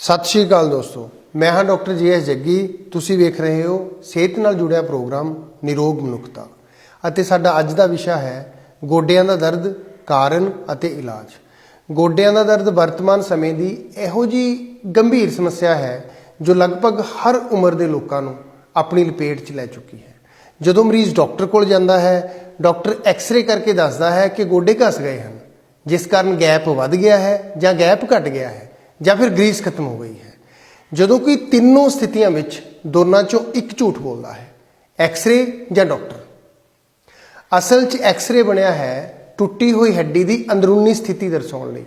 ਸਤਿ ਸ਼੍ਰੀ ਅਕਾਲ ਦੋਸਤੋ, ਮੈਂ ਹਾਂ ਡਾਕਟਰ ਜੀ ਐਸ ਜੱਗੀ। ਤੁਸੀਂ ਵੇਖ ਰਹੇ ਹੋ ਸਿਹਤ ਨਾਲ ਜੁੜਿਆ ਪ੍ਰੋਗਰਾਮ ਨਿਰੋਗ ਮਨੁੱਖਤਾ। ਅਤੇ ਸਾਡਾ ਅੱਜ ਦਾ ਵਿਸ਼ਾ ਹੈ ਗੋਡਿਆਂ ਦਾ ਦਰਦ, ਕਾਰਨ ਅਤੇ ਇਲਾਜ। ਗੋਡਿਆਂ ਦਾ ਦਰਦ ਵਰਤਮਾਨ ਸਮੇਂ ਦੀ ਇਹੋ ਜੀ ਗੰਭੀਰ ਸਮੱਸਿਆ ਹੈ ਜੋ ਲਗਭਗ ਹਰ ਉਮਰ ਦੇ ਲੋਕਾਂ ਨੂੰ ਆਪਣੀ ਲਪੇਟ 'ਚ ਲੈ ਚੁੱਕੀ ਹੈ। ਜਦੋਂ ਮਰੀਜ਼ ਡਾਕਟਰ ਕੋਲ ਜਾਂਦਾ ਹੈ, ਡਾਕਟਰ ਐਕਸ-ਰੇ ਕਰਕੇ ਦੱਸਦਾ ਹੈ ਕਿ ਗੋਡੇ ਘਸ ਗਏ ਹਨ, ਜਿਸ ਕਾਰਨ ਗੈਪ ਵੱਧ ਗਿਆ ਹੈ ਜਾਂ ਗੈਪ ਘਟ ਗਿਆ ਹੈ। ਜਾਂ ਫਿਰ ਗਰੀਸ ਖਤਮ ਹੋ ਗਈ ਹੈ। ਜਦੋਂ ਕਿ ਤਿੰਨੋਂ ਸਥਿਤੀਆਂ ਵਿੱਚ ਦੋਨਾਂ ਚੋਂ ਇੱਕ ਝੂਠ ਬੋਲਦਾ ਹੈ ਐਕਸ-ਰੇ ਜਾਂ ਡਾਕਟਰ ਅਸਲ 'ਚ ਐਕਸ-ਰੇ ਬਣਿਆ ਹੈ ਟੁੱਟੀ ਹੋਈ ਹੱਡੀ ਦੀ ਅੰਦਰੂਨੀ ਸਥਿਤੀ ਦਰਸਾਉਣ ਲਈ,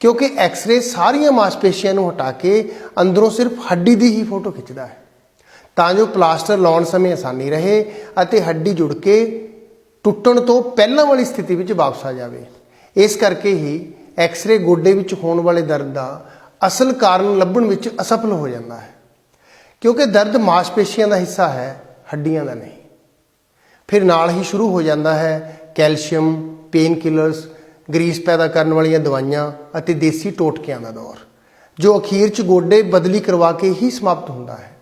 ਕਿਉਂਕਿ ਐਕਸ-ਰੇ ਸਾਰੀਆਂ ਮਾਸਪੇਸ਼ੀਆਂ ਨੂੰ ਹਟਾ ਕੇ ਅੰਦਰੋਂ ਸਿਰਫ ਹੱਡੀ ਦੀ ਹੀ ਫੋਟੋ ਖਿੱਚਦਾ ਹੈ। ਤਾਂ ਜੋ ਪਲਾਸਟਰ ਲਾਉਣ ਸਮੇਂ ਆਸਾਨੀ ਰਹੇ ਅਤੇ ਹੱਡੀ ਜੁੜ ਕੇ ਟੁੱਟਣ ਤੋਂ ਪਹਿਲਾਂ ਵਾਲੀ ਸਥਿਤੀ ਵਿੱਚ ਵਾਪਸ ਆ ਜਾਵੇ। ਇਸ ਕਰਕੇ ਹੀ ਐਕਸ-ਰੇ ਗੋਡੇ ਵਿੱਚ ਹੋਣ ਵਾਲੇ ਦਰਦ ਦਾ ਅਸਲ ਕਾਰਨ ਲੱਭਣ ਵਿੱਚ ਅਸਫਲ ਹੋ ਜਾਂਦਾ ਹੈ। ਕਿਉਂਕਿ ਦਰਦ ਮਾਸਪੇਸ਼ੀਆਂ ਦਾ ਹਿੱਸਾ ਹੈ, ਹੱਡੀਆਂ ਦਾ ਨਹੀਂ। ਫਿਰ ਨਾਲ ਹੀ ਸ਼ੁਰੂ ਹੋ ਜਾਂਦਾ ਹੈ ਕੈਲਸ਼ੀਅਮ, ਪੇਨ ਕਿਲਰਸ, ਗਰੀਸ ਪੈਦਾ ਕਰਨ ਵਾਲੀਆਂ ਦਵਾਈਆਂ ਅਤੇ ਦੇਸੀ ਟੋਟਕਿਆਂ ਦਾ ਦੌਰ, ਜੋ ਅਖੀਰ 'ਚ ਗੋਡੇ ਬਦਲੀ ਕਰਵਾ ਕੇ ਹੀ ਸਮਾਪਤ ਹੁੰਦਾ ਹੈ।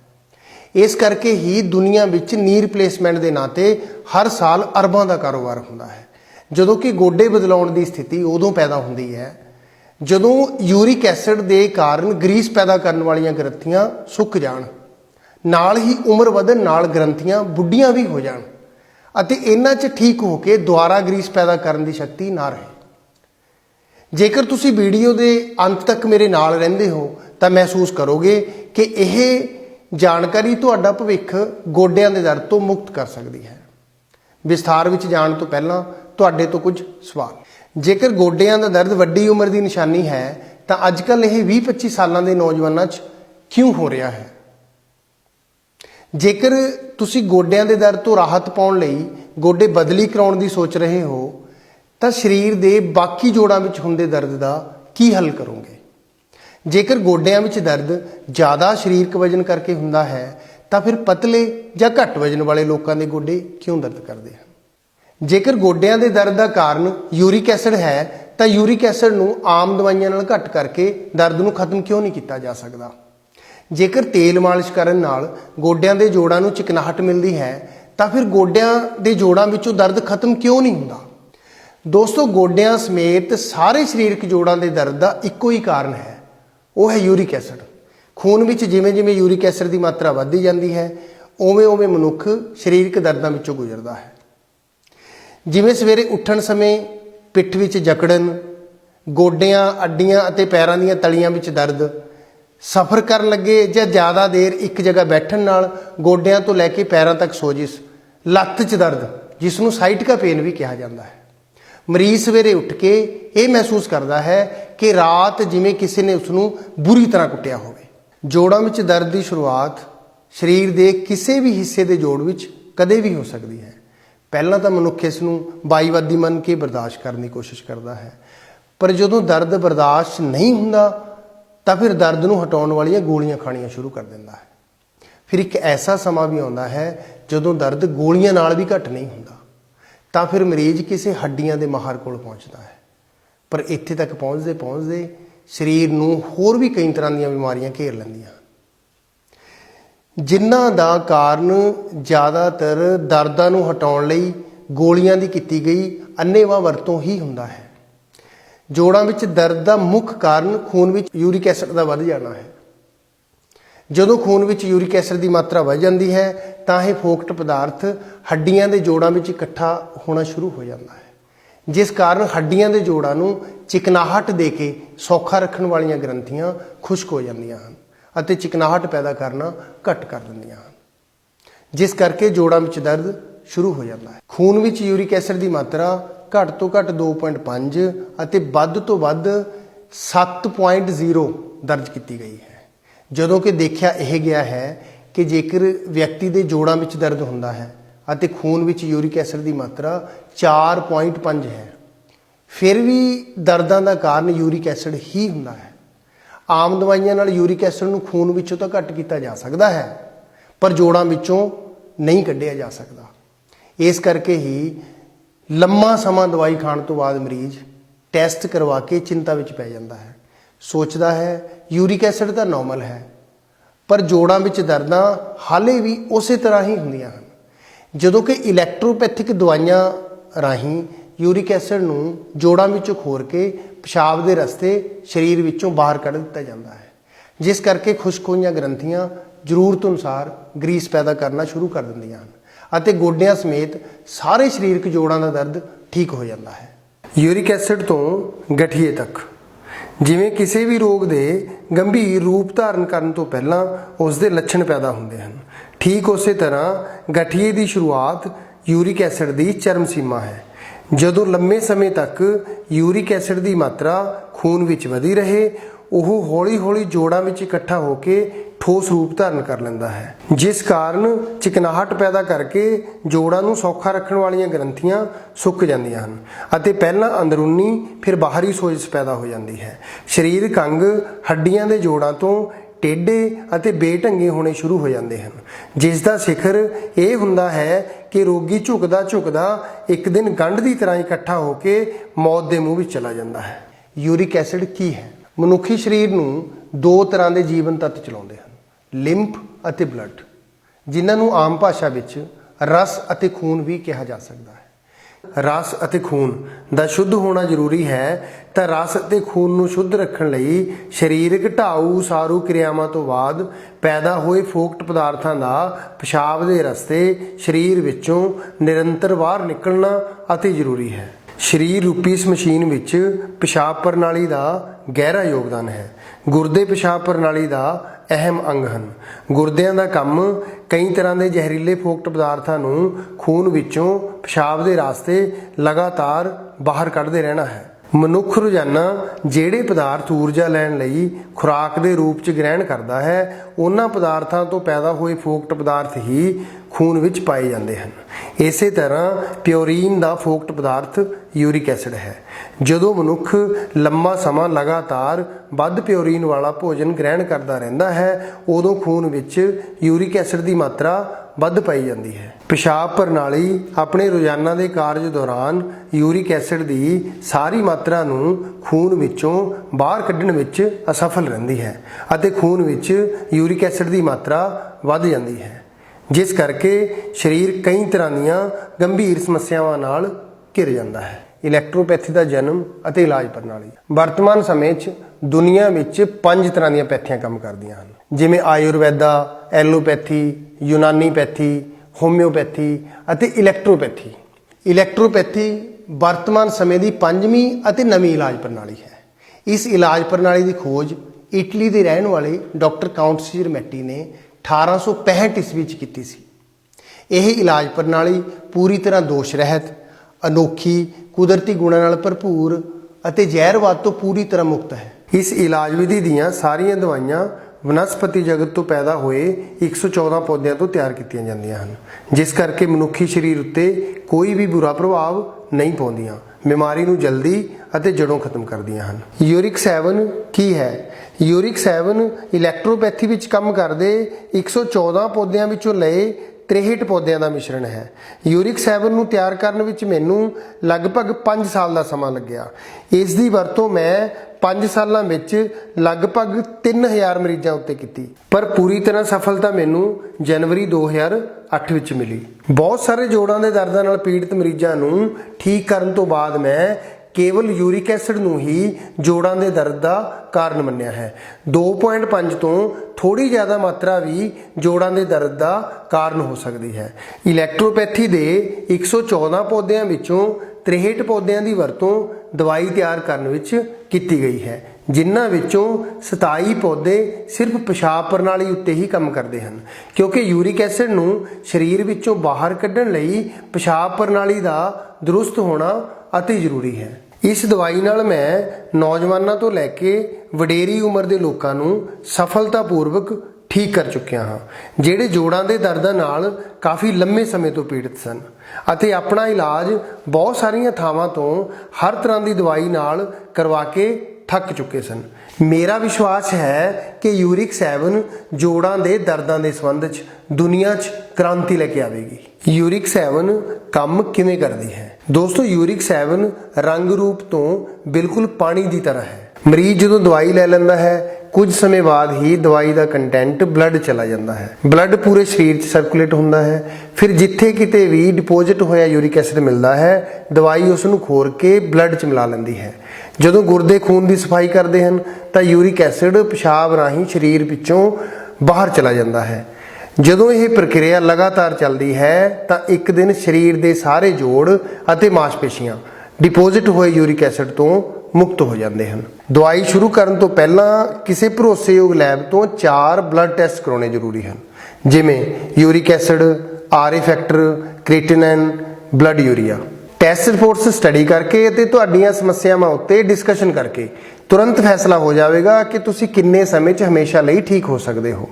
ਇਸ ਕਰਕੇ ਹੀ ਦੁਨੀਆ ਵਿੱਚ ਨੀ ਰਿਪਲੇਸਮੈਂਟ ਦੇ ਨਾਂ ਤੇ ਹਰ ਸਾਲ ਅਰਬਾਂ ਦਾ ਕਾਰੋਬਾਰ ਹੁੰਦਾ ਹੈ। ਜਦੋਂ ਕਿ ਗੋਡੇ ਬਦਲਾਉਣ ਦੀ ਸਥਿਤੀ ਉਦੋਂ ਪੈਦਾ ਹੁੰਦੀ ਹੈ। ਜਦੋਂ ਯੂਰਿਕ ਐਸਿਡ ਦੇ ਕਾਰਨ ਗਰੀਸ ਪੈਦਾ ਕਰਨ ਵਾਲੀਆਂ ਗ੍ਰੰਥੀਆਂ ਸੁੱਕ ਜਾਣ, ਨਾਲ ਹੀ ਉਮਰ ਵਧਣ ਨਾਲ ਗ੍ਰੰਥੀਆਂ ਬੁੱਢੀਆਂ ਵੀ ਹੋ ਜਾਣ ਅਤੇ ਇਹਨਾਂ 'ਚ ਠੀਕ ਹੋ ਕੇ ਦੁਆਰਾ ਗਰੀਸ ਪੈਦਾ ਕਰਨ ਦੀ ਸ਼ਕਤੀ ਨਾ ਰਹੇ। ਜੇਕਰ ਤੁਸੀਂ ਵੀਡੀਓ ਦੇ ਅੰਤ ਤੱਕ ਮੇਰੇ ਨਾਲ ਰਹਿੰਦੇ ਹੋ, ਤਾਂ ਮਹਿਸੂਸ ਕਰੋਗੇ ਕਿ ਇਹ ਜਾਣਕਾਰੀ ਤੁਹਾਡਾ ਭਵਿੱਖ ਗੋਡਿਆਂ ਦੇ ਦਰਦ ਤੋਂ ਮੁਕਤ ਕਰ ਸਕਦੀ ਹੈ। ਵਿਸਥਾਰ ਵਿੱਚ ਜਾਣ ਤੋਂ ਪਹਿਲਾਂ ਤੁਹਾਡੇ ਤੋਂ ਕੁਝ ਸਵਾਲ। ਜੇਕਰ ਗੋਡਿਆਂ ਦਾ ਦਰਦ ਵੱਡੀ ਉਮਰ ਦੀ ਨਿਸ਼ਾਨੀ ਹੈ, ਤਾਂ ਅੱਜਕੱਲ ਇਹ 20-25 ਸਾਲਾਂ ਦੇ ਨੌਜਵਾਨਾਂ 'ਚ ਕਿਉਂ ਹੋ ਰਿਹਾ ਹੈ? ਜੇਕਰ ਤੁਸੀਂ ਗੋਡਿਆਂ ਦੇ ਦਰਦ ਤੋਂ ਰਾਹਤ ਪਾਉਣ ਲਈ ਗੋਡੇ ਬਦਲੀ ਕਰਾਉਣ ਦੀ ਸੋਚ ਰਹੇ ਹੋ, ਤਾਂ ਸਰੀਰ ਦੇ ਬਾਕੀ ਜੋੜਾਂ ਵਿੱਚ ਹੁੰਦੇ ਦਰਦ ਦਾ ਕੀ ਹੱਲ ਕਰੋਗੇ? ਜੇਕਰ ਗੋਡਿਆਂ ਵਿੱਚ ਦਰਦ ਜ਼ਿਆਦਾ ਸਰੀਰਕ ਵਜਨ ਕਰਕੇ ਹੁੰਦਾ ਹੈ, ਤਾਂ ਫਿਰ ਪਤਲੇ ਜਾਂ ਘੱਟ ਵਜਨ ਵਾਲੇ ਲੋਕਾਂ ਦੇ ਗੋਡੇ ਕਿਉਂ ਦਰਦ ਕਰਦੇ ਹਨ? ਜੇਕਰ ਗੋਡਿਆਂ ਦੇ ਦਰਦ ਦਾ ਕਾਰਨ ਯੂਰਿਕ ਐਸਿਡ ਹੈ, ਤਾਂ ਯੂਰਿਕ ਐਸਿਡ ਨੂੰ ਆਮ ਦਵਾਈਆਂ ਨਾਲ ਘੱਟ ਕਰਕੇ ਦਰਦ ਨੂੰ ਖਤਮ ਕਿਉਂ ਨਹੀਂ ਕੀਤਾ ਜਾ ਸਕਦਾ? ਜੇਕਰ ਤੇਲ ਮਾਲਿਸ਼ ਕਰਨ ਨਾਲ ਗੋਡਿਆਂ ਦੇ ਜੋੜਾਂ ਨੂੰ ਚਿਕਨਾਹਟ ਮਿਲਦੀ ਹੈ, ਤਾਂ ਫਿਰ ਗੋਡਿਆਂ ਦੇ ਜੋੜਾਂ ਵਿੱਚੋਂ ਦਰਦ ਖਤਮ ਕਿਉਂ ਨਹੀਂ ਹੁੰਦਾ? ਦੋਸਤੋ, ਗੋਡਿਆਂ ਸਮੇਤ ਸਾਰੇ ਸਰੀਰਕ ਜੋੜਾਂ ਦੇ ਦਰਦ ਦਾ ਇੱਕੋ ਹੀ ਕਾਰਨ ਹੈ। ਉਹ ਹੈ ਯੂਰਿਕ ਐਸਿਡ। ਖੂਨ ਵਿੱਚ ਜਿਵੇਂ ਜਿਵੇਂ ਯੂਰਿਕ ਐਸਿਡ ਦੀ ਮਾਤਰਾ ਵੱਧਦੀ ਜਾਂਦੀ ਹੈ ਉਵੇਂ ਉਵੇਂ ਮਨੁੱਖ ਸਰੀਰਕ ਦਰਦਾਂ ਵਿੱਚੋਂ ਗੁਜ਼ਰਦਾ ਹੈ। ਜਿਵੇਂ ਸਵੇਰੇ ਉੱਠਣ ਸਮੇਂ ਪਿੱਠ ਵਿੱਚ ਜਕੜਨ, ਗੋਡਿਆਂ, ਅੱਡੀਆਂ ਅਤੇ ਪੈਰਾਂ ਦੀਆਂ ਤਲੀਆਂ ਵਿੱਚ ਦਰਦ, ਸਫ਼ਰ ਕਰਨ ਲੱਗੇ ਜਾਂ ਜ਼ਿਆਦਾ ਦੇਰ ਇੱਕ ਜਗ੍ਹਾ ਬੈਠਣ ਨਾਲ ਗੋਡਿਆਂ ਤੋਂ ਲੈ ਕੇ ਪੈਰਾਂ ਤੱਕ ਸੋਜਿਸ, ਲੱਤ 'ਚ ਦਰਦ, ਜਿਸ ਨੂੰ ਸਾਈਟਿਕਾ ਪੇਨ ਵੀ ਕਿਹਾ ਜਾਂਦਾ ਹੈ। ਮਰੀਜ਼ ਸਵੇਰੇ ਉੱਠ ਕੇ ਇਹ ਮਹਿਸੂਸ ਕਰਦਾ ਹੈ ਕਿ ਰਾਤ ਜਿਵੇਂ ਕਿਸੇ ਨੇ ਉਸ ਨੂੰ ਬੁਰੀ ਤਰ੍ਹਾਂ ਕੁੱਟਿਆ ਹੋਵੇ। ਜੋੜਾਂ ਵਿੱਚ ਦਰਦ ਦੀ ਸ਼ੁਰੂਆਤ ਸਰੀਰ ਦੇ ਕਿਸੇ ਵੀ ਹਿੱਸੇ ਦੇ ਜੋੜ ਵਿੱਚ ਕਦੇ ਵੀ ਹੋ ਸਕਦੀ ਹੈ। ਪਹਿਲਾਂ ਤਾਂ ਮਨੁੱਖ ਇਸ ਨੂੰ ਬਾਈਵਾਦੀ ਮੰਨ ਕੇ ਬਰਦਾਸ਼ਤ ਕਰਨ ਦੀ ਕੋਸ਼ਿਸ਼ ਕਰਦਾ ਹੈ। ਪਰ ਜਦੋਂ ਦਰਦ ਬਰਦਾਸ਼ਤ ਨਹੀਂ ਹੁੰਦਾ, ਤਾਂ ਫਿਰ ਦਰਦ ਨੂੰ ਹਟਾਉਣ ਵਾਲੀਆਂ ਗੋਲੀਆਂ ਖਾਣੀਆਂ ਸ਼ੁਰੂ ਕਰ ਦਿੰਦਾ ਹੈ। ਫਿਰ ਇੱਕ ਐਸਾ ਸਮਾਂ ਵੀ ਆਉਂਦਾ ਹੈ, ਜਦੋਂ ਦਰਦ ਗੋਲੀਆਂ ਨਾਲ ਵੀ ਘਟ ਨਹੀਂ ਹੁੰਦਾ, ਤਾਂ ਫਿਰ ਮਰੀਜ਼ ਕਿਸੇ ਹੱਡੀਆਂ ਦੇ ਮਾਹਰ ਕੋਲ ਪਹੁੰਚਦਾ ਹੈ। ਪਰ ਇੱਥੇ ਤੱਕ ਪਹੁੰਚਦੇ ਪਹੁੰਚਦੇ ਸਰੀਰ ਨੂੰ ਹੋਰ ਵੀ ਕਈ ਤਰ੍ਹਾਂ ਦੀਆਂ ਬਿਮਾਰੀਆਂ ਘੇਰ ਲੈਂਦੀਆਂ ਜਿਨ੍ਹਾਂ ਦਾ ਕਾਰਨ ਜ਼ਿਆਦਾਤਰ ਦਰਦਾਂ ਨੂੰ ਹਟਾਉਣ ਲਈ ਗੋਲੀਆਂ ਦੀ ਕੀਤੀ ਗਈ ਅੰਨੇਵਾਹ ਵਰਤੋਂ ਹੀ ਹੁੰਦਾ ਹੈ। ਜੋੜਾਂ ਵਿੱਚ ਦਰਦ ਦਾ ਮੁੱਖ ਕਾਰਨ ਖੂਨ ਵਿੱਚ ਯੂਰਿਕ ਐਸਿਡ ਦਾ ਵੱਧ ਜਾਣਾ ਹੈ। ਜਦੋਂ ਖੂਨ ਵਿੱਚ ਯੂਰਿਕ ਐਸਿਡ ਦੀ ਮਾਤਰਾ ਵੱਧ ਜਾਂਦੀ ਹੈ, ਤਾਂ ਇਹ ਫੋਕਟ ਪਦਾਰਥ ਹੱਡੀਆਂ ਦੇ ਜੋੜਾਂ ਵਿੱਚ ਇਕੱਠਾ ਹੋਣਾ ਸ਼ੁਰੂ ਹੋ ਜਾਂਦਾ ਹੈ। ਜਿਸ ਕਾਰਨ ਹੱਡੀਆਂ ਦੇ ਜੋੜਾਂ ਨੂੰ ਚਿਕਨਾਹਟ ਦੇ ਕੇ ਸੌਖਾ ਰੱਖਣ ਵਾਲੀਆਂ ਗ੍ਰੰਥੀਆਂ ਖੁਸ਼ਕ ਹੋ ਜਾਂਦੀਆਂ ਹਨ। ਅਤੇ ਚਿਕਨਾਹਟ ਪੈਦਾ ਕਰਨਾ ਘੱਟ ਕਰ ਦਿੰਦੀਆਂ ਹਨ। ਜਿਸ ਕਰਕੇ ਜੋੜਾਂ ਵਿੱਚ ਦਰਦ ਸ਼ੁਰੂ ਹੋ ਜਾਂਦਾ ਹੈ। ਖੂਨ ਵਿੱਚ ਯੂਰਿਕ ਐਸਿਡ ਦੀ ਮਾਤਰਾ ਘੱਟ ਤੋਂ ਘੱਟ 2.5 ਅਤੇ ਵੱਧ ਤੋਂ ਵੱਧ 7.0 ਦਰਜ ਕੀਤੀ ਗਈ ਹੈ। ਜਦੋਂ ਕਿ ਦੇਖਿਆ ਇਹ ਗਿਆ ਹੈ ਕਿ ਜੇਕਰ ਵਿਅਕਤੀ ਦੇ ਜੋੜਾਂ ਵਿੱਚ ਦਰਦ ਹੁੰਦਾ ਹੈ ਅਤੇ ਖੂਨ ਵਿੱਚ ਯੂਰਿਕ ਐਸਿਡ ਦੀ ਮਾਤਰਾ 4.5 ਹੈ, ਫਿਰ ਵੀ ਦਰਦਾਂ ਦਾ ਕਾਰਨ ਯੂਰਿਕ ਐਸਿਡ ਹੀ ਹੁੰਦਾ ਹੈ। ਆਮ ਦਵਾਈਆਂ ਨਾਲ ਯੂਰਿਕ ਐਸਿਡ ਨੂੰ ਖੂਨ ਵਿੱਚੋਂ ਤਾਂ ਘੱਟ ਕੀਤਾ ਜਾ ਸਕਦਾ ਹੈ, ਪਰ ਜੋੜਾਂ ਵਿੱਚੋਂ ਨਹੀਂ ਕੱਢਿਆ ਜਾ ਸਕਦਾ। ਇਸ ਕਰਕੇ ਹੀ ਲੰਮਾ ਸਮਾਂ ਦਵਾਈ ਖਾਣ ਤੋਂ ਬਾਅਦ ਮਰੀਜ਼ ਟੈਸਟ ਕਰਵਾ ਕੇ ਚਿੰਤਾ ਵਿੱਚ ਪੈ ਜਾਂਦਾ ਹੈ। ਸੋਚਦਾ ਹੈ, ਯੂਰਿਕ ਐਸਿਡ ਤਾਂ ਨਾਰਮਲ ਹੈ, ਪਰ ਜੋੜਾਂ ਵਿੱਚ ਦਰਦਾਂ ਹਾਲੇ ਵੀ ਉਸੇ ਤਰ੍ਹਾਂ ਹੀ ਹੁੰਦੀਆਂ ਹਨ। ਜਦੋਂ ਕਿ ਇਲੈਕਟ੍ਰੋਪੈਥਿਕ ਦਵਾਈਆਂ ਰਾਹੀਂ ਯੂਰਿਕ ਐਸਿਡ ਨੂੰ ਜੋੜਾਂ ਵਿੱਚੋਂ ਖੋਰ ਕੇ ਪਿਸ਼ਾਬ ਦੇ ਰਸਤੇ ਸਰੀਰ ਵਿੱਚੋਂ ਬਾਹਰ ਕੱਢ ਦਿੱਤਾ ਜਾਂਦਾ ਹੈ। ਜਿਸ ਕਰਕੇ ਖੁਸ਼ਕ ਹੋਈਆਂ ਗ੍ਰੰਥੀਆਂ ਜ਼ਰੂਰਤ ਅਨੁਸਾਰ ਗਰੀਸ ਪੈਦਾ ਕਰਨਾ ਸ਼ੁਰੂ ਕਰ ਦਿੰਦੀਆਂ ਹਨ ਅਤੇ ਗੋਡਿਆਂ ਸਮੇਤ ਸਾਰੇ ਸਰੀਰਕ ਜੋੜਾਂ ਦਾ ਦਰਦ ਠੀਕ ਹੋ ਜਾਂਦਾ ਹੈ। ਯੂਰਿਕ ਐਸਿਡ ਤੋਂ ਗਠੀਏ ਤੱਕ, ਜਿਵੇਂ ਕਿਸੇ ਵੀ ਰੋਗ ਦੇ ਗੰਭੀਰ ਰੂਪ ਧਾਰਨ ਕਰਨ ਤੋਂ ਪਹਿਲਾਂ ਉਸ ਦੇ ਲੱਛਣ ਪੈਦਾ ਹੁੰਦੇ ਹਨ। ਠੀਕ ਉਸੇ ਤਰ੍ਹਾਂ ਗਠੀਏ ਦੀ ਸ਼ੁਰੂਆਤ ਯੂਰਿਕ ਐਸਿਡ ਦੀ ਚਰਮ ਸੀਮਾ ਹੈ। ਜਦੋਂ ਲੰਮੇ ਸਮੇਂ ਤੱਕ ਯੂਰਿਕ ਐਸਿਡ ਦੀ ਮਾਤਰਾ ਖੂਨ ਵਿੱਚ ਵਧੀ ਰਹੇ, ਉਹ ਹੌਲੀ-ਹੌਲੀ ਜੋੜਾਂ ਵਿੱਚ ਇਕੱਠਾ ਹੋ ਕੇ ਠੋਸ ਰੂਪ ਧਾਰਨ ਕਰ ਲੈਂਦਾ ਹੈ। ਜਿਸ ਕਾਰਨ ਚਿਕਨਾਹਟ ਪੈਦਾ ਕਰਕੇ ਜੋੜਾਂ ਨੂੰ ਸੌਖਾ ਰੱਖਣ ਵਾਲੀਆਂ ਗ੍ਰੰਥੀਆਂ ਸੁੱਕ ਜਾਂਦੀਆਂ ਹਨ ਅਤੇ ਪਹਿਲਾਂ ਅੰਦਰੂਨੀ, ਫਿਰ ਬਾਹਰੀ ਸੋਜਸ਼ ਪੈਦਾ ਹੋ ਜਾਂਦੀ ਹੈ। ਸਰੀਰਕ ਅੰਗ ਹੱਡੀਆਂ ਦੇ ਜੋੜਾਂ ਤੋਂ ਟੇਢੇ ਅਤੇ ਬੇਢੰਗੇ ਹੋਣੇ ਸ਼ੁਰੂ ਹੋ ਜਾਂਦੇ ਹਨ। ਜਿਸ ਦਾ ਸਿਖਰ ਇਹ ਹੁੰਦਾ ਹੈ ਕਿ ਰੋਗੀ ਝੁਕਦਾ ਝੁਕਦਾ ਇੱਕ ਦਿਨ ਗੰਢ ਦੀ ਤਰ੍ਹਾਂ ਇਕੱਠਾ ਹੋ ਕੇ ਮੌਤ ਦੇ ਮੂੰਹ ਵਿੱਚ ਚਲਾ ਜਾਂਦਾ ਹੈ। ਯੂਰਿਕ ਐਸਿਡ ਕੀ ਹੈ? ਮਨੁੱਖੀ ਸਰੀਰ ਨੂੰ ਦੋ ਤਰ੍ਹਾਂ ਦੇ ਜੀਵਨ ਤੱਤ ਚਲਾਉਂਦੇ ਹਨ, ਲਿੰਫ ਅਤੇ ਬਲੱਡ, ਜਿਨ੍ਹਾਂ ਨੂੰ ਆਮ ਭਾਸ਼ਾ ਵਿੱਚ ਰਸ ਅਤੇ ਖੂਨ ਵੀ ਕਿਹਾ ਜਾ ਸਕਦਾ ਹੈ। ਰਸ ਅਤੇ ਖੂਨ ਦਾ ਸ਼ੁੱਧ ਹੋਣਾ ਜ਼ਰੂਰੀ ਹੈ ਤਾਂ ਰਸ ਅਤੇ ਖੂਨ ਨੂੰ ਸ਼ੁੱਧ ਰੱਖਣ ਲਈ ਸਰੀਰਕ ਢਾਊ ਸਾਰੂ ਕਿਰਿਆਵਾਂ ਤੋਂ ਬਾਅਦ ਪੈਦਾ ਹੋਏ ਫੋਕਟ ਪਦਾਰਥਾਂ ਦਾ ਪਿਸ਼ਾਬ ਦੇ ਰਸਤੇ ਸਰੀਰ ਵਿੱਚੋਂ ਨਿਰੰਤਰ ਬਾਹਰ ਨਿਕਲਣਾ ਅਤੀ ਜ਼ਰੂਰੀ ਹੈ। ਸਰੀਰ ਰੂਪੀ ਇਸ ਮਸ਼ੀਨ ਵਿੱਚ ਪਿਸ਼ਾਬ ਪ੍ਰਣਾਲੀ ਦਾ ਗਹਿਰਾ ਯੋਗਦਾਨ ਹੈ। ਗੁਰਦੇ ਪਿਸ਼ਾਬ ਪ੍ਰਣਾਲੀ ਦਾ ਅਹਿਮ ਅੰਗ ਹਨ। ਗੁਰਦਿਆਂ ਦਾ ਕੰਮ ਕਈ ਤਰ੍ਹਾਂ ਦੇ ਜ਼ਹਿਰੀਲੇ ਫੋਕਟ ਪਦਾਰਥਾਂ ਨੂੰ ਖੂਨ ਵਿੱਚੋਂ ਪਿਸ਼ਾਬ ਦੇ ਰਾਸਤੇ ਲਗਾਤਾਰ ਬਾਹਰ ਕੱਢਦੇ ਰਹਿਣਾ ਹੈ। ਮਨੁੱਖ ਰੋਜ਼ਾਨਾ ਜਿਹੜੇ ਪਦਾਰਥ ਊਰਜਾ ਲੈਣ ਲਈ ਖੁਰਾਕ ਦੇ ਰੂਪ 'ਚ ਗ੍ਰਹਿਣ ਕਰਦਾ ਹੈ, ਉਹਨਾਂ ਪਦਾਰਥਾਂ ਤੋਂ ਪੈਦਾ ਹੋਏ ਫੋਕਟ ਪਦਾਰਥ ਹੀ ਖੂਨ ਵਿੱਚ ਪਾਏ ਜਾਂਦੇ ਹਨ। ਇਸੇ ਤਰ੍ਹਾਂ ਪਿਓਰੀਨ ਦਾ ਫੋਕਟ ਪਦਾਰਥ ਯੂਰਿਕ ਐਸਿਡ ਹੈ। ਜਦੋਂ ਮਨੁੱਖ ਲੰਮਾ ਸਮਾਂ ਲਗਾਤਾਰ ਵੱਧ ਪਿਓਰੀਨ ਵਾਲਾ ਭੋਜਨ ਗ੍ਰਹਿਣ ਕਰਦਾ ਰਹਿੰਦਾ ਹੈ, ਉਦੋਂ ਖੂਨ ਵਿੱਚ ਯੂਰਿਕ ਐਸਿਡ ਦੀ ਮਾਤਰਾ ਵੱਧ ਪਾਈ ਜਾਂਦੀ ਹੈ। ਪਿਸ਼ਾਬ ਪ੍ਰਣਾਲੀ ਆਪਣੇ ਰੋਜ਼ਾਨਾ ਦੇ ਕਾਰਜ ਦੌਰਾਨ ਯੂਰਿਕ ਐਸਿਡ ਦੀ ਸਾਰੀ ਮਾਤਰਾ ਨੂੰ ਖੂਨ ਵਿੱਚੋਂ ਬਾਹਰ ਕੱਢਣ ਵਿੱਚ ਅਸਫਲ ਰਹਿੰਦੀ ਹੈ ਅਤੇ ਖੂਨ ਵਿੱਚ ਯੂਰਿਕ ਐਸਿਡ ਦੀ ਮਾਤਰਾ ਵੱਧ ਜਾਂਦੀ ਹੈ। ਜਿਸ ਕਰਕੇ ਸਰੀਰ ਕਈ ਤਰ੍ਹਾਂ ਦੀਆਂ ਗੰਭੀਰ ਸਮੱਸਿਆਵਾਂ ਨਾਲ ਘਿਰ ਜਾਂਦਾ ਹੈ। ਇਲੈਕਟ੍ਰੋਪੈਥੀ ਦਾ ਜਨਮ ਅਤੇ ਇਲਾਜ ਪ੍ਰਣਾਲੀ। ਵਰਤਮਾਨ ਸਮੇਂ 'ਚ ਦੁਨੀਆ ਵਿੱਚ ਪੰਜ ਤਰ੍ਹਾਂ ਦੀਆਂ ਪੈਥੀਆਂ ਕੰਮ ਕਰਦੀਆਂ ਹਨ। ਜਿਵੇਂ ਆਯੁਰਵੈਦਾ, ਐਲੋਪੈਥੀ ਯੂਨਾਨੀਪੈਥੀ ਹੋਮਿਓਪੈਥੀ ਅਤੇ ਇਲੈਕਟ੍ਰੋਪੈਥੀ। ਇਲੈਕਟ੍ਰੋਪੈਥੀ ਵਰਤਮਾਨ ਸਮੇਂ ਦੀ ਪੰਜਵੀਂ ਅਤੇ ਨਵੀਂ ਇਲਾਜ ਪ੍ਰਣਾਲੀ ਹੈ। ਇਸ ਇਲਾਜ ਪ੍ਰਣਾਲੀ ਦੀ ਖੋਜ ਇਟਲੀ ਦੇ ਰਹਿਣ ਵਾਲੇ ਡਾਕਟਰ ਕਾਉਂਟ ਸੀਰਮੈਟੀ ਨੇ 1865 ਈਸਵੀ ਵਿੱਚ ਕੀਤੀ ਸੀ। ਇਹ ਇਲਾਜ ਪ੍ਰਣਾਲੀ ਪੂਰੀ ਤਰ੍ਹਾਂ ਦੋਸ਼ ਰਹਿਤ ਅਨੋਖੀ, ਕੁਦਰਤੀ ਗੁਣਾਂ ਨਾਲ ਭਰਪੂਰ ਅਤੇ ਜ਼ਹਿਰਵਾਦ ਤੋਂ ਪੂਰੀ ਤਰ੍ਹਾਂ ਮੁਕਤ ਹੈ। ਇਸ ਇਲਾਜ ਵਿਧੀ ਦੀਆਂ ਸਾਰੀਆਂ ਦਵਾਈਆਂ ਵਨਸਪਤੀ ਜਗਤ ਤੋਂ ਪੈਦਾ ਹੋਏ 114 ਪੌਦਿਆਂ ਤੋਂ ਤਿਆਰ ਕੀਤੀਆਂ ਜਾਂਦੀਆਂ ਹਨ, ਜਿਸ ਕਰਕੇ ਮਨੁੱਖੀ ਸਰੀਰ ਉੱਤੇ ਕੋਈ ਵੀ ਬੁਰਾ ਪ੍ਰਭਾਵ ਨਹੀਂ ਪਾਉਂਦੀਆਂ, ਬਿਮਾਰੀ ਨੂੰ ਜਲਦੀ ਅਤੇ ਜੜੋਂ ਖਤਮ ਕਰਦੀਆਂ ਹਨ। ਯੂਰਿਕ 7 ਕੀ ਹੈ? ਯੂਰਿਕ 7 ਇਲੈਕਟ੍ਰੋਪੈਥੀ ਵਿੱਚ ਕੰਮ ਕਰਦੇ 114 ਪੌਦਿਆਂ ਵਿੱਚੋਂ ਲਏ 63 ਪੌਦਿਆਂ ਦਾ ਮਿਸ਼ਰਣ ਹੈ। ਯੂਰਿਕ 7 ਨੂੰ ਤਿਆਰ ਕਰਨ ਵਿੱਚ ਮੈਨੂੰ ਲਗਭਗ 5 ਸਾਲ ਦਾ ਸਮਾਂ ਲੱਗਿਆ। ਇਸ ਦੀ ਵਰਤੋਂ ਮੈਂ 5 ਸਾਲਾਂ ਵਿੱਚ ਲਗਭਗ 3000 ਮਰੀਜ਼ਾਂ ਉੱਤੇ ਕੀਤੀ। ਪਰ ਪੂਰੀ ਤਰ੍ਹਾਂ ਸਫਲਤਾ ਮੈਨੂੰ ਜਨਵਰੀ 2008 ਵਿੱਚ ਮਿਲੀ। ਬਹੁਤ ਸਾਰੇ ਜੋੜਾਂ ਦੇ ਦਰਦਾਂ ਨਾਲ ਪੀੜਤ ਮਰੀਜ਼ਾਂ ਨੂੰ ਠੀਕ ਕਰਨ ਤੋਂ ਬਾਅਦ ਮੈਂ ਕੇਵਲ ਯੂਰਿਕ ਐਸਿਡ ਨੂੰ ਹੀ ਜੋੜਾਂ ਦੇ ਦਰਦ ਦਾ ਕਾਰਨ ਮੰਨਿਆ ਹੈ। 2.5 ਤੋਂ ਥੋੜੀ ਜ਼ਿਆਦਾ ਮਾਤਰਾ ਵੀ ਜੋੜਾਂ ਦੇ ਦਰਦ ਦਾ ਕਾਰਨ ਹੋ ਸਕਦੀ ਹੈ। ਇਲੈਕਟ੍ਰੋਪੈਥੀ ਦੇ 114 ਪੌਦਿਆਂ ਵਿੱਚੋਂ 63 ਪੌਦਿਆਂ ਦੀ ਵਰਤੋਂ ਦਵਾਈ ਤਿਆਰ ਕਰਨ ਵਿੱਚ ਕੀਤੀ ਗਈ ਹੈ, ਜਿਨ੍ਹਾਂ ਵਿੱਚੋਂ 27 ਪੌਦੇ ਸਿਰਫ ਪਿਸ਼ਾਬ ਪ੍ਰਣਾਲੀ ਉੱਤੇ ਹੀ ਕੰਮ ਕਰਦੇ ਹਨ, ਕਿਉਂਕਿ ਯੂਰਿਕ ਐਸਿਡ ਨੂੰ ਸਰੀਰ ਵਿੱਚੋਂ ਬਾਹਰ ਕੱਢਣ ਲਈ ਪਿਸ਼ਾਬ ਪ੍ਰਣਾਲੀ ਦਾ ਦਰੁਸਤ ਹੋਣਾ ਅਤੀ ਜ਼ਰੂਰੀ ਹੈ। ਇਸ ਦਵਾਈ ਨਾਲ ਮੈਂ ਨੌਜਵਾਨਾਂ ਤੋਂ ਲੈ ਕੇ ਵਡੇਰੀ ਉਮਰ ਦੇ ਲੋਕਾਂ ਨੂੰ ਸਫਲਤਾਪੂਰਵਕ ਠੀਕ ਕਰ ਚੁੱਕਿਆ ਹਾਂ। ਜਿਹੜੇ ਜੋੜਾਂ ਦੇ ਦਰਦਾਂ ਨਾਲ ਕਾਫੀ ਲੰਮੇ ਸਮੇਂ ਤੋਂ ਪੀੜਤ ਸਨ ਅਤੇ ਆਪਣਾ ਇਲਾਜ ਬਹੁਤ ਸਾਰੀਆਂ ਥਾਵਾਂ ਤੋਂ ਹਰ ਤਰ੍ਹਾਂ ਦੀ ਦਵਾਈ ਨਾਲ ਕਰਵਾ ਕੇ ਥੱਕ ਚੁੱਕੇ ਸਨ। ਮੇਰਾ ਵਿਸ਼ਵਾਸ ਹੈ ਕਿ ਯੂਰਿਕ 7 ਜੋੜਾਂ ਦੇ ਦਰਦਾਂ ਦੇ ਸੰਬੰਧ 'ਚ ਦੁਨੀਆ 'ਚ ਕ੍ਰਾਂਤੀ ਲੈ ਕੇ ਆਵੇਗੀ। ਯੂਰਿਕ 7 ਕੰਮ ਕਿਵੇਂ ਕਰਦੀ ਹੈ? ਦੋਸਤੋ ਯੂਰਿਕ 7 ਰੰਗ ਰੂਪ ਤੋਂ ਬਿਲਕੁਲ ਪਾਣੀ ਦੀ ਤਰ੍ਹਾਂ ਹੈ। ਮਰੀਜ਼ ਜਦੋਂ ਦਵਾਈ ਲੈ ਲੈਂਦਾ ਹੈ, ਕੁਝ ਸਮੇਂ ਬਾਅਦ ਹੀ ਦਵਾਈ ਦਾ ਕੰਟੈਂਟ ਬਲੱਡ ਚਲਾ ਜਾਂਦਾ ਹੈ। ਬਲੱਡ ਪੂਰੇ ਸਰੀਰ 'ਚ ਸਰਕੂਲੇਟ ਹੁੰਦਾ ਹੈ। ਫਿਰ ਜਿੱਥੇ ਕਿਤੇ ਵੀ ਡਿਪੋਜ਼ਿਟ ਹੋਇਆ ਯੂਰਿਕ ਐਸਿਡ ਮਿਲਦਾ ਹੈ, ਦਵਾਈ ਉਸ ਨੂੰ ਖੋਰ ਕੇ ਬਲੱਡ 'ਚ ਮਿਲਾ ਲੈਂਦੀ ਹੈ। ਜਦੋਂ ਗੁਰਦੇ ਖੂਨ ਦੀ ਸਫ਼ਾਈ ਕਰਦੇ ਹਨ, ਤਾਂ ਯੂਰਿਕ ਐਸਿਡ ਪਿਸ਼ਾਬ ਰਾਹੀਂ ਸਰੀਰ ਵਿੱਚੋਂ ਬਾਹਰ ਚਲਾ ਜਾਂਦਾ ਹੈ। ਜਦੋਂ ਇਹ ਪ੍ਰਕਿਰਿਆ ਲਗਾਤਾਰ ਚੱਲਦੀ ਹੈ, ਤਾਂ ਇੱਕ ਦਿਨ ਸਰੀਰ ਦੇ ਸਾਰੇ ਜੋੜ ਅਤੇ ਮਾਸਪੇਸ਼ੀਆਂ ਡਿਪੋਜ਼ਿਟ ਹੋਏ ਯੂਰਿਕ ਐਸਿਡ ਤੋਂ ਮੁਕਤ ਹੋ ਜਾਂਦੇ ਹਨ। ਦਵਾਈ ਸ਼ੁਰੂ ਕਰਨ ਤੋਂ ਪਹਿਲਾਂ ਕਿਸੇ ਭਰੋਸੇਯੋਗ ਲੈਬ ਤੋਂ ਚਾਰ ਬਲੱਡ ਟੈਸਟ ਕਰਾਉਣੇ ਜ਼ਰੂਰੀ ਹਨ। ਜਿਵੇਂ uric acid RA factor creatinine blood urea test reports study ਕਰਕੇ ਅਤੇ ਤੁਹਾਡੀਆਂ ਸਮੱਸਿਆਵਾਂ ਉੱਤੇ ਡਿਸਕਸ਼ਨ ਕਰਕੇ ਤੁਰੰਤ ਫੈਸਲਾ ਹੋ ਜਾਵੇਗਾ ਕਿ ਤੁਸੀਂ ਕਿੰਨੇ ਸਮੇਂ 'ਚ ਹਮੇਸ਼ਾ ਲਈ ਠੀਕ ਹੋ ਸਕਦੇ ਹੋ।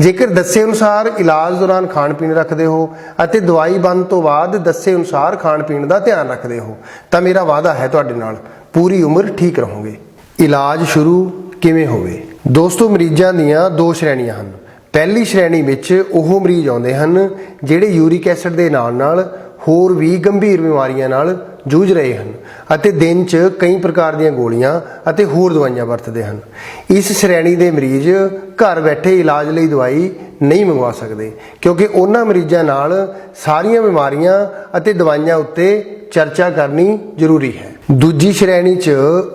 ਜੇਕਰ ਦੱਸੇ ਅਨੁਸਾਰ ਇਲਾਜ ਦੌਰਾਨ ਖਾਣ ਪੀਣ ਰੱਖਦੇ ਹੋ ਅਤੇ ਦਵਾਈ ਬੰਦ ਤੋਂ ਬਾਅਦ ਦੱਸੇ ਅਨੁਸਾਰ ਖਾਣ ਪੀਣ ਦਾ ਧਿਆਨ ਰੱਖਦੇ ਹੋ, ਤਾਂ ਮੇਰਾ ਵਾਅਦਾ ਹੈ ਤੁਹਾਡੇ ਨਾਲ, ਪੂਰੀ ਉਮਰ ਠੀਕ ਰਹੋਗੇ। ਇਲਾਜ ਸ਼ੁਰੂ ਕਿਵੇਂ ਹੋਵੇ? ਦੋਸਤੋ, ਮਰੀਜ਼ਾਂ ਦੀਆਂ ਦੋ ਸ਼੍ਰੇਣੀਆਂ ਹਨ। ਪਹਿਲੀ ਸ਼੍ਰੇਣੀ ਵਿੱਚ ਉਹ ਮਰੀਜ਼ ਆਉਂਦੇ ਹਨ ਜਿਹੜੇ ਯੂਰਿਕ ਐਸਿਡ ਦੇ ਨਾਲ ਨਾਲ ਹੋਰ ਵੀ ਗੰਭੀਰ ਬਿਮਾਰੀਆਂ ਨਾਲ ਜੂਝ ਰਹੇ ਹਨ ਅਤੇ ਦਿਨ 'ਚ ਕਈ ਪ੍ਰਕਾਰ ਦੀਆਂ ਗੋਲੀਆਂ ਅਤੇ ਹੋਰ ਦਵਾਈਆਂ ਵਰਤਦੇ ਹਨ। ਇਸ ਸ਼੍ਰੇਣੀ ਦੇ ਮਰੀਜ਼ ਘਰ ਬੈਠੇ ਇਲਾਜ ਲਈ ਦਵਾਈ ਨਹੀਂ ਮੰਗਵਾ ਸਕਦੇ, ਕਿਉਂਕਿ ਉਹਨਾਂ ਮਰੀਜ਼ਾਂ ਨਾਲ ਸਾਰੀਆਂ ਬਿਮਾਰੀਆਂ ਅਤੇ ਦਵਾਈਆਂ ਉੱਤੇ ਚਰਚਾ ਕਰਨੀ ਜ਼ਰੂਰੀ ਹੈ। ਦੂਜੀ ਸ਼੍ਰੇਣੀ 'ਚ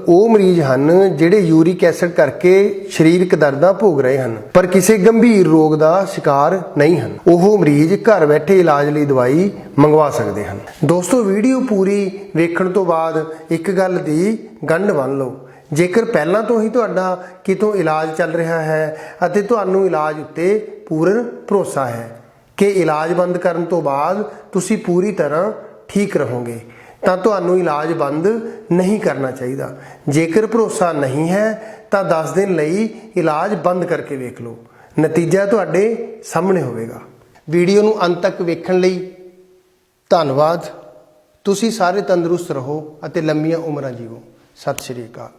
ਉਹ ਮਰੀਜ਼ ਹਨ ਜਿਹੜੇ ਯੂਰਿਕ ਐਸਿਡ ਕਰਕੇ ਸਰੀਰਕ ਦਰਦਾਂ ਭੋਗ ਰਹੇ ਹਨ, ਪਰ ਕਿਸੇ ਗੰਭੀਰ ਰੋਗ ਦਾ ਸ਼ਿਕਾਰ ਨਹੀਂ ਹਨ। ਉਹ ਮਰੀਜ਼ ਘਰ ਬੈਠੇ ਇਲਾਜ ਲਈ ਦਵਾਈ ਮੰਗਵਾ ਸਕਦੇ ਹਨ। ਦੋਸਤੋ, ਵੀਡੀਓ ਪੂਰੀ ਵੇਖਣ ਤੋਂ ਬਾਅਦ ਇੱਕ ਗੱਲ ਦੀ ਗੰਢ ਬੰਨ ਲਓ। ਜੇਕਰ ਪਹਿਲਾਂ ਤੋਂ ਹੀ ਤੁਹਾਡਾ ਕਿਤੋਂ ਇਲਾਜ ਚੱਲ ਰਿਹਾ ਹੈ ਅਤੇ ਤੁਹਾਨੂੰ ਇਲਾਜ ਉੱਤੇ ਪੂਰਨ ਭਰੋਸਾ ਹੈ ਕਿ ਇਲਾਜ ਬੰਦ ਕਰਨ ਤੋਂ ਬਾਅਦ ਤੁਸੀਂ ਪੂਰੀ ਤਰ੍ਹਾਂ ਠੀਕ ਰਹੋਗੇ ਤਾਂ ਤੁਹਾਨੂੰ ਇਲਾਜ ਬੰਦ ਨਹੀਂ ਕਰਨਾ ਚਾਹੀਦਾ। ਜੇਕਰ ਭਰੋਸਾ ਨਹੀਂ ਹੈ, ਤਾਂ 10 ਦਿਨ ਲਈ ਇਲਾਜ ਬੰਦ ਕਰਕੇ ਵੇਖ ਲਓ। ਨਤੀਜਾ ਤੁਹਾਡੇ ਸਾਹਮਣੇ ਹੋਵੇਗਾ। ਵੀਡੀਓ ਨੂੰ ਅੰਤ ਤੱਕ ਵੇਖਣ ਲਈ ਧੰਨਵਾਦ। ਤੁਸੀਂ ਸਾਰੇ ਤੰਦਰੁਸਤ ਰਹੋ ਅਤੇ ਲੰਮੀਆਂ ਉਮਰਾਂ ਜੀਵੋ। ਸਤਿ ਸ਼੍ਰੀ ਅਕਾਲ।